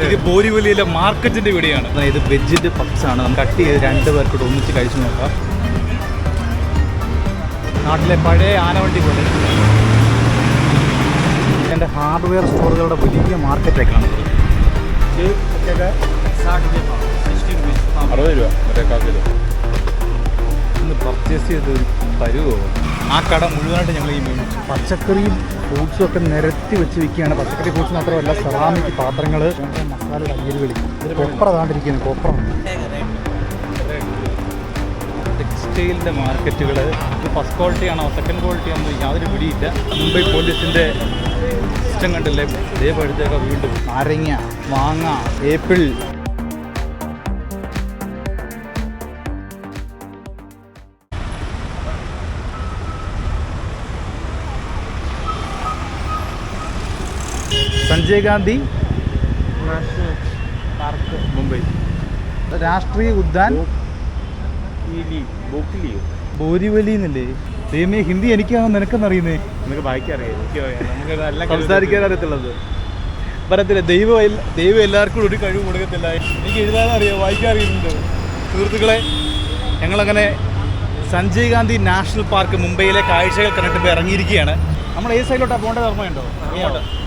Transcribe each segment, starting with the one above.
ഇത് ബോരിവലിയിലെ മാർക്കറ്റിന്റെ ഇവിടെയാണ് ഇത് വെജിന്റെ പപ്സ് ആണ്. നമുക്ക് കട്ട് ചെയ്ത് രണ്ട് പേർക്കൂടെ ഒന്നിച്ച് കഴിച്ചു നോക്കാം. നാട്ടിലെ പഴയ ആനവണ്ടി പോലെ. എന്റെ ഹാർഡ്വെയർ സ്റ്റോറുകളുടെ വലിയ മാർക്കറ്റൊക്കെയാണ് അറുപത് രൂപ. ഇന്ന് പർച്ചേസ് ചെയ്ത് തരുമോ ആ കട മുഴുവനായിട്ട് ഞങ്ങൾ ഈ മീൻ പച്ചക്കറിയും ഫ്രൂട്ട്സും ഒക്കെ നിരത്തി വെച്ച് വിൽക്കുകയാണ്. പച്ചക്കറി ഫ്രൂട്ട്സ് മാത്രമല്ല സെറാമിക് പാത്രങ്ങൾ മസാല അയ്യലുകളി കൊപ്ര താണ്ടിരിക്കുന്നു കൊപ്ര ടെക്സ്റ്റൈലിന്റെ മാർക്കറ്റുകൾ ഇത് ഫസ്റ്റ് ക്വാളിറ്റി ആണോ സെക്കൻഡ് ക്വാളിറ്റി ആണോ യാതൊരു പിടിയില്ല. മുംബൈ പോലീസിന്റെ സിസ്റ്റം കണ്ടില്ലേ? ഇതേപോലത്തേക്ക് വീണ്ടും. നാരങ്ങ മാങ്ങ ഏപ്പിൾ സഞ്ജയ് ഗാന്ധി പാർക്ക്. മുംബൈ. രാഷ്ട്രീയ ഉദ്യാൻ. ബോരിവലി എന്നല്ലേ ദൈവമേ ഹിന്ദി എനിക്കാണോ നിനക്കെന്നറിയുന്നേ? നിനക്ക് നല്ല സംസാരിക്കാൻ അറിയത്തുള്ളത്. പറയത്തില്ല ദൈവം ദൈവം എല്ലാവർക്കും ഒരു കഴിവ് കൊടുക്കത്തില്ല. എനിക്ക് എഴുതാനറിയാം വായിക്കാറിയുന്നുണ്ട് സുഹൃത്തുക്കളെ ഞങ്ങളങ്ങനെ സഞ്ജയ് ഗാന്ധി നാഷണൽ പാർക്ക് മുംബൈയിലെ കാഴ്ചകൾ കണ്ടിട്ട് ഇറങ്ങിയിരിക്കുകയാണ്. നമ്മൾ ഏത് സൈഡിലോട്ടാ പോകേണ്ടത്? ഓർമ്മയുണ്ടോ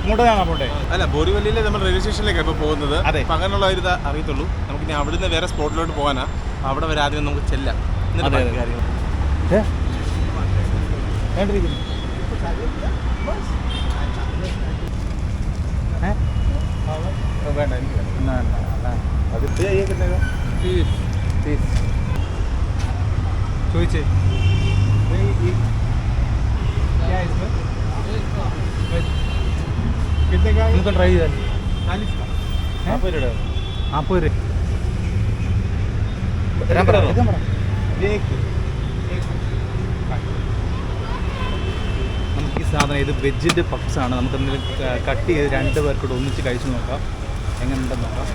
ഇങ്ങോട്ടാണ് പോകണ്ടേ അല്ല ബോറിവല്ലിയിലെ നമ്മൾ റെയിൽവേ സ്റ്റേഷനിലേക്കാണ് ഇപ്പോൾ പോകുന്നത്. അതെ. അപ്പം അങ്ങനെയുള്ള ഒരു ഇത് അറിയത്തുള്ളൂ. നമുക്ക് ഇനി അവിടുന്ന് വേറെ സ്പോട്ടിലോട്ട് പോകാനാ. അവിടെ വരെ ആദ്യം നമുക്ക് ചെല്ലാം? വേണ്ട എനിക്ക് വേണ്ട. ചോദിച്ചേ. നമുക്ക് ട്രൈ ചെയ്താൽ നാൽപ്പത് രൂപ നാൽപ്പത് രൂപ. തരാൻ പറ. തരാൻ പറ. നമുക്ക് ഈ സാധനം ഇത് വെജിന്റെ ആണ്. നമുക്ക് എന്തെങ്കിലും കട്ട് ചെയ്ത് രണ്ട് പേർക്കൂടെ ഒന്നിച്ച് കഴിച്ചു നോക്കാം. എങ്ങനെയുണ്ടെന്ന് നോക്കാം.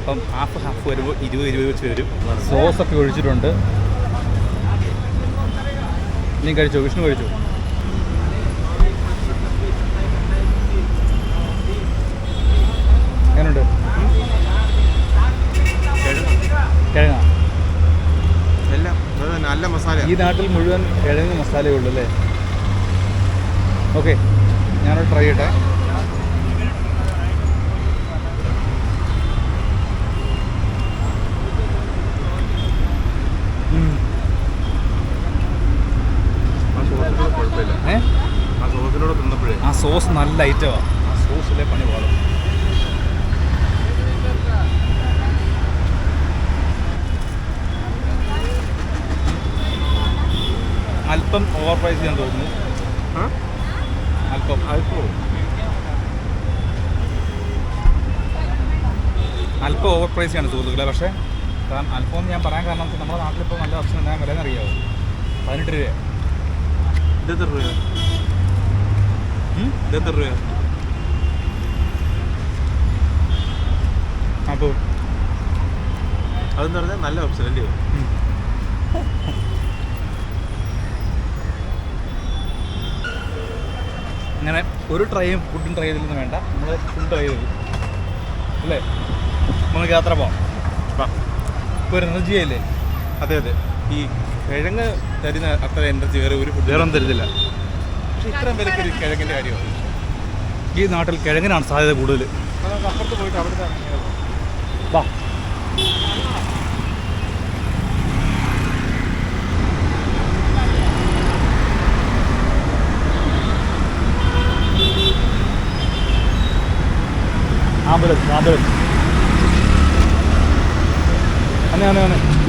അപ്പം ഹാഫ് ഹാഫ് വരുമ്പോൾ ഇരുപത് ഇരുപത് വെച്ച് വരും. സോസൊക്കെ ഒഴിച്ചിട്ടുണ്ട്. നീ കഴിച്ചോ? വിഷ്ണു കഴിച്ചോ എങ്ങനെയുണ്ട് കിഴങ്ങ എല്ലാം അത് നല്ല മസാല ഈ നാട്ടിൽ മുഴുവൻ കിഴങ്ങ് മസാലയേ ഉള്ളൂ അല്ലേ ഓക്കെ ഞാനൊരു ട്രൈ ചെയ്യട്ടെ. സോസിനോട് തിന്നപ്പോഴേ. ആ സോസ് നല്ല ഐറ്റമാണ് ആ സോസിലെ പണി പാടും അല്പം ഓവർ പ്രൈസ് ചെയ്യാൻ തോന്നുന്നു. അല്പം. അതിപ്പോ അല്പം ഓവർ പ്രൈസ് ആണ് സുഹൃത്തുക്കളെ പക്ഷേ കാരണം അല്പം ഞാൻ പറയാൻ കാരണം നമ്മുടെ നാട്ടിലിപ്പോൾ നല്ല ഓപ്ഷൻ ഉണ്ടാകാൻ വില അറിയാമോ പതിനെട്ട് രൂപ ഇതെത്ര രൂപ ഇതെത്ര രൂപ അപ്പോൾ അതെന്ന് പറഞ്ഞാൽ നല്ല ഓപ്ഷൻ അല്ലയോ അങ്ങനെ ഒരു ട്രൈയും ഫുഡും ട്രൈ ചെയ്തില്ലെന്ന് വേണ്ട. നമ്മൾ ഫുഡ് ട്രൈ ചെയ്തു. അല്ലേ? നമുക്ക് യാത്ര പോവാം. ഇപ്പോൾ ഒരു എനർജി ആയില്ലേ? അതെ അതെ. ഈ കിഴങ്ങ് തരുന്ന അത്ര എനർജി വേറെ ഒരു ഫുഡ് വേറെ ഒന്നും തരുന്നില്ല. പക്ഷേ ഇത്രയും വിലയ്ക്ക് ഒരു കിഴങ്ങിന്റെ കാര്യമാണ് ഈ നാട്ടിൽ കിഴങ്ങിനാണ് സാധ്യത കൂടുതൽ അപ്പുറത്ത് പോയിട്ട് അവിടുത്തെ വാ. આગળ જ આગળ જ અને અને અને.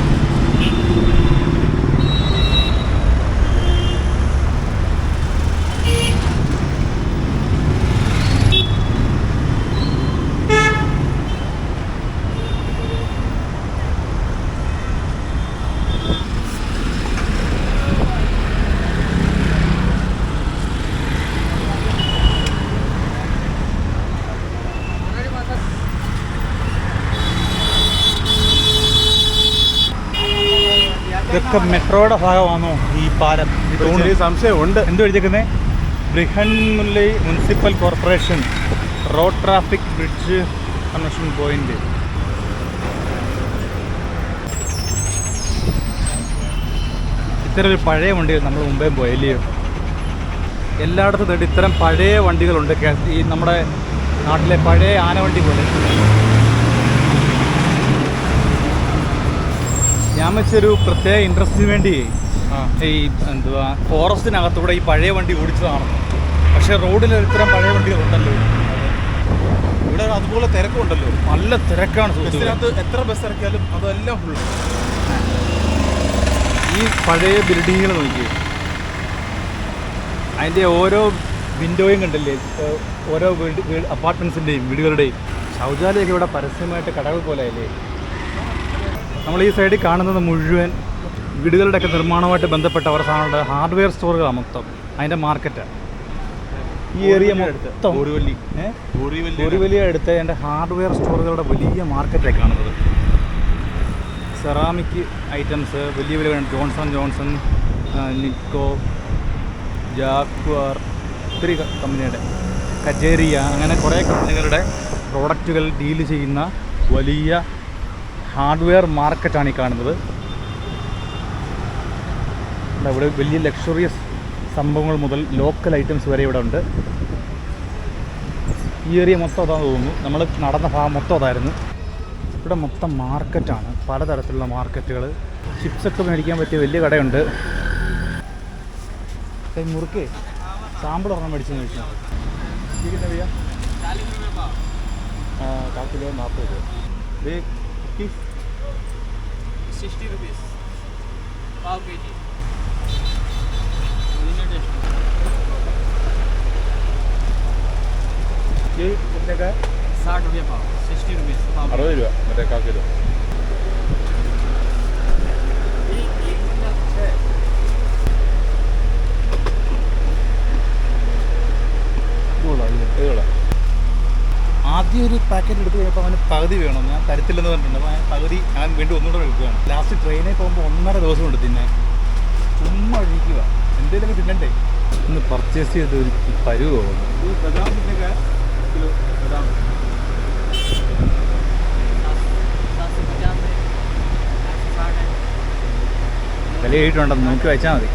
ഇതൊക്കെ മെട്രോയുടെ ഭാഗമാണോ ഈ പാലം? ചെറിയ സംശയമുണ്ട്. എന്ത് എഴുതിയേക്കുന്നത് Brihanmumbai municipal corporation road traffic bridge connection point. ഇത്തരം ഒരു പഴയ വണ്ടികൾ നമ്മൾ മുമ്പേ പോയല്ലയോ? എല്ലായിടത്തും തേടി ഇത്തരം പഴയ വണ്ടികളുണ്ട്. ഈ നമ്മുടെ നാട്ടിലെ പഴയ ആനവണ്ടി പോലെ. ഞാൻ വെച്ചൊരു പ്രത്യേക ഇൻട്രസ്റ്റിന് വേണ്ടി ഈ എന്തുവാ ഫോറസ്റ്റിനകത്തൂടെ ഈ പഴയ വണ്ടി ഓടിച്ചതാണ്. പക്ഷേ റോഡിൽ ഇത്തരം പഴയ വണ്ടികളുണ്ടല്ലോ ഇവിടെ അതുപോലെ തിരക്കുണ്ടല്ലോ നല്ല തിരക്കാണ്. ബസ്സിനകത്ത് എത്ര ബസ് ഇറക്കിയാലും അതെല്ലാം ഫുൾ ഈ പഴയ ബിൽഡിങ്ങുകൾ നോക്കി അതിന്റെ ഓരോ വിൻഡോയും കണ്ടല്ലേ? ഓരോ വീട് അപ്പാർട്ട്മെൻസിന്റെയും അപ്പാർട്ട്മെന്റ്സിന്റെയും വീടുകളുടെയും. ശൗചാലയമൊക്കെ ഇവിടെ പരസ്യമായിട്ട് കടകൾ പോലെ അല്ലേ നമ്മൾ ഈ സൈഡിൽ കാണുന്നത് മുഴുവൻ വീടുകളുടെയൊക്കെ നിർമ്മാണവുമായിട്ട് ബന്ധപ്പെട്ട അവരുടെ സാധനങ്ങളുടെ ഹാർഡ്വെയർ സ്റ്റോറുകളാണ് മൊത്തം. അതിന്റെ മാർക്കറ്റ് ഈ ഏരിയ മൊത്തം ബോറിവല്ലി ഏഹ് ബോറിവല്ലി ഒരു വലിയ അടുത്ത്. എന്റെ ഹാർഡ്വെയർ സ്റ്റോറുകളുടെ വലിയ മാർക്കറ്റായി കാണുന്നത്. സെറാമിക് ഐറ്റംസ് വലിയ വലിയ ജോൺസൺ ജോൺസൺ നിക്കോ ജാക്വാർ ഒത്തിരി കമ്പനിയുടെ കജേരിയ അങ്ങനെ കുറേ കമ്പനികളുടെ പ്രോഡക്റ്റുകൾ ഡീൽ ചെയ്യുന്ന വലിയ ഹാർഡ്വെയർ മാർക്കറ്റാണ് ഈ കാണുന്നത്. ഇവിടെ വലിയ ലക്ഷറിയസ് സംഭവങ്ങൾ മുതൽ ലോക്കൽ ഐറ്റംസ് വരെ ഇവിടെ ഉണ്ട്. ഈ ഏരിയ മൊത്തം അതാന്ന് തോന്നുന്നു. നമ്മൾ നടന്ന ഭാഗം മൊത്തം അതായിരുന്നു. ഇവിടെ മൊത്തം മാർക്കറ്റാണ്. പലതരത്തിലുള്ള മാർക്കറ്റുകൾ ചിപ്സൊക്കെ മേടിക്കാൻ പറ്റിയ വലിയ കടയുണ്ട്. മുറുക്കേ സാമ്പിൾ ഒരെണ്ണം മേടിച്ചു കഴിച്ചാൽ കാൽ കിലോ നാൽപ്പത് രൂപ. 50? 60 rupees. Pav kg. ये कितने का है साठ रुपये पाव सिक्सटी रुपीज़ पाव अरे मटे का किलो ഒരു പാക്കറ്റ് എടുത്തു കഴിഞ്ഞപ്പോൾ അവന് പകുതി വേണം. ഞാൻ തരത്തില്ലെന്ന് പറഞ്ഞിട്ടുണ്ട്. അപ്പോൾ ഞാൻ പകുതി ഞാൻ വീണ്ടും ഒന്നുകൂടെ എടുക്കുകയാണ്. ലാസ്റ്റ് ട്രെയിനിൽ പോകുമ്പോൾ ഒന്നര ദിവസം കൊണ്ട് തിന്നെ ചുമ്മാ ഒഴിക്കുക. എന്തെങ്കിലും തിന്നണ്ടേ? ഒന്ന് പർച്ചേസ് ചെയ്ത് ഒരു പരുവ് വില എഴുതിയിട്ടുണ്ടെന്ന് നോക്കി വായിച്ചാൽ മതി.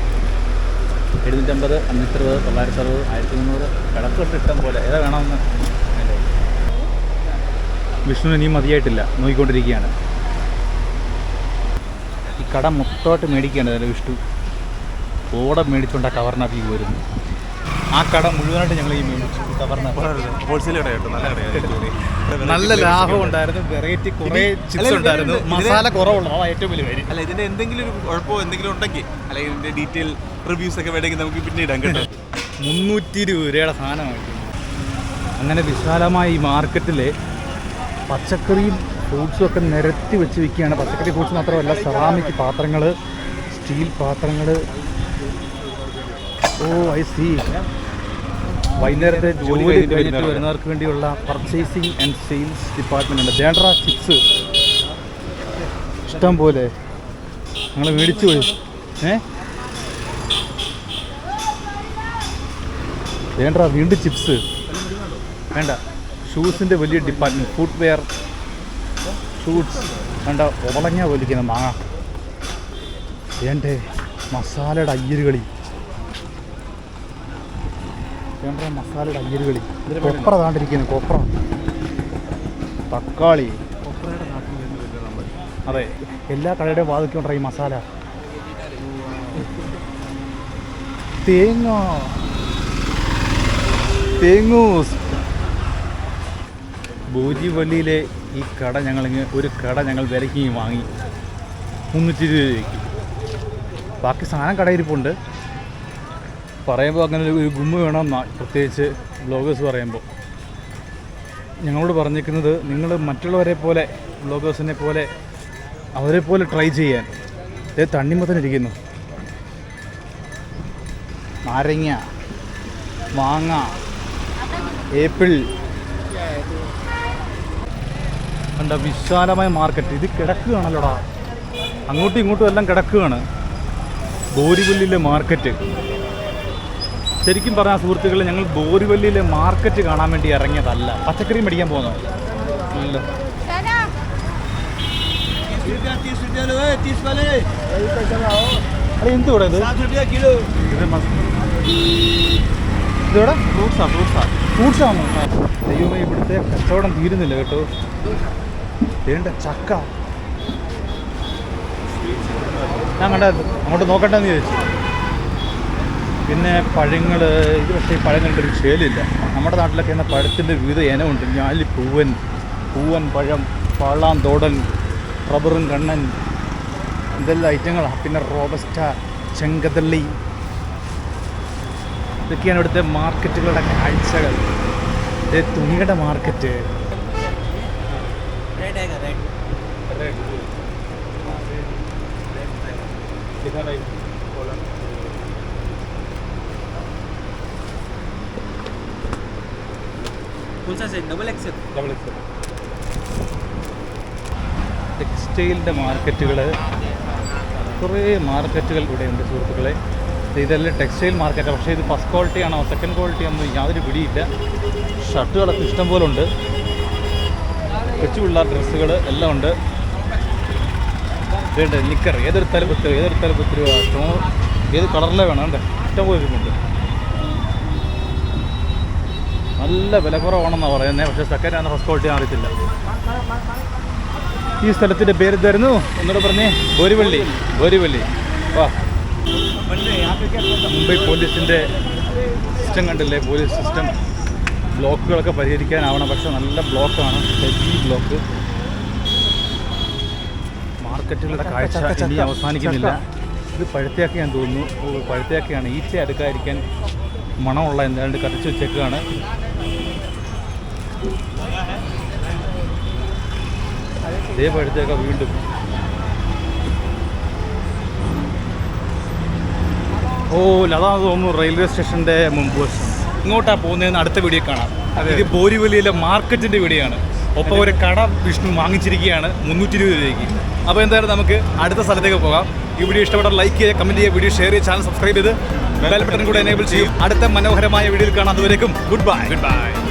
എഴുന്നൂറ്റമ്പത് അഞ്ഞൂറ്ററുപത് തൊള്ളായിരത്തി അറുപത് ആയിരത്തി മുന്നൂറ് കിടക്കിട്ട് ഇഷ്ടം പോലെ. ഏതാ വേണമെന്ന്? വിഷ്ണു ഇനിയും മതിയായിട്ടില്ല. നോക്കിക്കൊണ്ടിരിക്കുകയാണ്. ഈ കട മൊത്തമായിട്ട് മേടിക്കുകയാണ് അതിൽ വിഷ്ണു. ഓടെ മേടിച്ചുകൊണ്ട് ആ കവറിനകത്തേക്ക് വരുന്നു ആ കട മുഴുവനായിട്ട് ഞങ്ങൾ ഈ മേടിച്ചു. കവറിനകത്ത് നല്ല ലാഭം ഉണ്ടായിരുന്നു. വെറൈറ്റി കുറേ ചിപ്സ് ഉണ്ടായിരുന്നു. മസാല കുറവുള്ള അതാണ് ഏറ്റവും വലിയ കാര്യം. അല്ല ഇതിന്റെ എന്തെങ്കിലും ഒരു കുഴപ്പമോ എന്തെങ്കിലും ഉണ്ടെങ്കിൽ അല്ലെങ്കിൽ ഇതിന്റെ ഡീറ്റെയിൽ റിവ്യൂസ് ഒക്കെ വേണമെങ്കിൽ നമുക്ക് പിന്നെ ഇടാൻ കേട്ടോ. മുന്നൂറ്റി ഇരുപത് രൂപയുടെ സാധനമായിട്ട് അങ്ങനെ വിശാലമായ ഈ മാർക്കറ്റിലെ പച്ചക്കറിയും ഫ്രൂട്ട്സും ഒക്കെ നിരത്തി വെച്ച് വിൽക്കുകയാണ് പച്ചക്കറി ഫ്രൂട്ട്സ് മാത്രമല്ല സെറാമിക് പാത്രങ്ങൾ സ്റ്റീൽ പാത്രങ്ങൾ ഓ ഐ സി വൈകുന്നേരത്തെ ജോലി കഴിഞ്ഞിട്ട്. വരുന്നവർക്ക് വേണ്ടിയുള്ള പർച്ചേസിങ് ആൻഡ് സെയിൽസ് ഡിപ്പാർട്ട്മെന്റ് ഉണ്ട്. ദേണ്ട്ര ചിപ്സ് ഇഷ്ടം പോലെ. ഞങ്ങൾ മേടിച്ചു പോയി. ഏ? വേണ്ട വീണ്ടും ചിപ്സ് വേണ്ട. ഷൂസിന്റെ വലിയ ഡിപ്പാർട്ട്മെന്റ് ഫുഡ് വെയർ ഷൂട്ട്സ് കണ്ട ഉളങ്ങ പോലിരിക്കുന്ന മാങ്ങ. എന്റെ മസാലയുടെ അയ്യരുകളി. എന്റെ മസാലയുടെ അയ്യരുകളി. കൊപ്ര താണ്ടിരിക്കുന്നു കൊപ്ര. തക്കാളി. അതെ എല്ലാ കടയുടെയും വാതിക്കൊണ്ട ഈ മസാല. തേങ്ങ. തേങ്ങൂസ്. ബോജിവള്ളിയിലെ ഈ കട ഞങ്ങളിങ്ങ് ഒരു കട ഞങ്ങൾ വിലയ്ക്ക് ഇങ്ങ് വാങ്ങി മുന്നൂറ്റി ഇരുപത് രൂപയ്ക്ക്. ബാക്കി സാധനം കടയിരിപ്പുണ്ട്. പറയുമ്പോൾ അങ്ങനെ ഒരു- ഒരു ഗുമ്മ വേണം പ്രത്യേകിച്ച് ബ്ലോഗേഴ്സ് പറയുമ്പോൾ ഞങ്ങളോട് പറഞ്ഞിരിക്കുന്നത് നിങ്ങൾ മറ്റുള്ളവരെ പോലെ ബ്ലോഗേഴ്സിനെ പോലെ അവരെ പോലെ ട്രൈ ചെയ്യാൻ. ഇത് തണ്ണിമത്തനിരിക്കുന്നു. നാരങ്ങ മാങ്ങ ഏപ്പിൾ കണ്ട വിശാലമായ മാർക്കറ്റ്. ഇത് കിടക്കുകയാണല്ലോടാ. അങ്ങോട്ടും ഇങ്ങോട്ടും എല്ലാം കിടക്കുകയാണ്. ബോരിവല്ലിയിലെ മാർക്കറ്റ്. ശരിക്കും പറഞ്ഞാൽ സുഹൃത്തുക്കളെ ഞങ്ങൾ ബോരിവല്ലിയിലെ മാർക്കറ്റ് കാണാൻ വേണ്ടി ഇറങ്ങിയതല്ല. പച്ചക്കറി മേടിക്കാൻ പോകുന്നത് അല്ല എന്തുകൂടെ ഇത്? ഫ്രൂട്ട്സാ ഫ്രൂട്ട്സാ. ഫ്രൂട്ട്സാണോ? ദൈവമേ ഇവിടുത്തെ കച്ചവടം തീരുന്നില്ല കേട്ടോ. വേണ്ട ചക്ക. ഞാൻ കണ്ടായിരുന്നു അങ്ങോട്ട് നോക്കട്ടെന്ന് ചോദിച്ചു. പിന്നെ പഴങ്ങൾ ഇത് പക്ഷേ ഈ പഴങ്ങളുടെ ഒരു ശേലില്ല നമ്മുടെ നാട്ടിലൊക്കെ എന്ന പഴത്തിന്റെ വിവിധ ഇനമുണ്ട്. ഞാലി പൂവൻ പഴം പാളാൻ തോടൻ റബ്ബറും കണ്ണൻ ഇതെല്ലാം ഐറ്റങ്ങളാണ് പിന്നെ റോബസ്റ്റ ചെങ്കതള്ളി. ഇതൊക്കെയാണ് ഇവിടുത്തെ മാർക്കറ്റുകളുടെ കാഴ്ചകൾ. തുണിയുടെ മാർക്കറ്റ്. रेड है रेड कौन सा सेट डबल एक्सेल ടെക്സ്റ്റൈലിൻ്റെ മാർക്കറ്റുകൾ കുറേ മാർക്കറ്റുകൾ ഇവിടെയുണ്ട് സുഹൃത്തുക്കളെ ഇതെല്ലാം ടെക്സ്റ്റൈൽ മാർക്കറ്റാണ് പക്ഷേ ഇത് ഫസ്റ്റ് ക്വാളിറ്റി ആണോ സെക്കൻഡ് ക്വാളിറ്റി ആണോ യാതൊരു പിടിയില്ല ഷർട്ടുകളൊക്കെ ഇഷ്ടം പോലെ ഉണ്ട് കൊച്ചു പിള്ളേർ ഡ്രസ്സുകൾ എല്ലാം ഉണ്ട്. ഇതുണ്ട് നിക്കർ ഏതൊരു തലപ്പത്ത് ഏതൊരു തലപ്പത്ത് രൂപ ഏത് കളറിലെ വേണം? ഉണ്ട് ഇഷ്ടം പോലെ ഇരിപ്പുണ്ട്. നല്ല വില കുറവാണെന്നാണ് പറയുന്നത് പക്ഷെ സെക്കൻഡ് ആണ് ഫസ്റ്റ് ക്വാളിറ്റി അറിയത്തില്ല. ഈ സ്ഥലത്തിന്റെ പേര് തരുന്നു എന്നോട് പറഞ്ഞേ. ബോരിവള്ളി ബോരിവള്ളി വാ. മുംബൈ പോലീസിന്റെ സിസ്റ്റം കണ്ടില്ലേ? പോലീസ് സിസ്റ്റം ബ്ലോക്കുകളൊക്കെ പരിഹരിക്കാനാവണം. പക്ഷെ നല്ല ബ്ലോക്കാണ് ഹെവി ബ്ലോക്ക്. മാർക്കറ്റുകളുടെ കാഴ്ച ഇനി അവസാനിക്കുന്നില്ല. ഇത് പഴുത്തയാക്കിയാൻ തോന്നുന്നു. ഓ, പഴുത്തയാക്കിയാണ്. ഈച്ച അടുക്കാതിരിക്കാൻ മണമുള്ള എന്താണ്ട് കത്തിച്ച് വെച്ചേക്കാണ്. ഇതേ പഴുത്തേക്ക വീണ്ടും. ഓ ലതാന്ന് തോന്നുന്നു റെയിൽവേ സ്റ്റേഷന്റെ മുമ്പ് വശം ഇങ്ങോട്ടാ പോകുന്നതെന്ന് അടുത്ത വീഡിയോ കാണാം. ഇത് ബോരിവലിയിലെ മാർക്കറ്റിന്റെ വീഡിയോ ആണ് ഒപ്പം ഒരു കട വിഷ്ണു വാങ്ങിച്ചിരിക്കുകയാണ് മുന്നൂറ്റി ഇരുപത് രൂപയ്ക്ക്. അപ്പോൾ എന്തായാലും നമുക്ക് അടുത്ത സ്ഥലത്തേക്ക് പോകാം. ഈ വീഡിയോ ഇഷ്ടപ്പെട്ട ലൈക്ക് ചെയ്യുക കമന്റ് ചെയ്യുക വീഡിയോ ഷെയർ ചെയ്യുക ചാനൽ സബ്സ്ക്രൈബ് ചെയ്ത് ബെൽ ബട്ടൺ കൂടെ എനേബിൾ ചെയ്യും. അടുത്ത മനോഹരമായ വീഡിയോയിൽ കാണാം. അതുവരേക്കും ഗുഡ് ബൈ ഗുഡ് ബൈ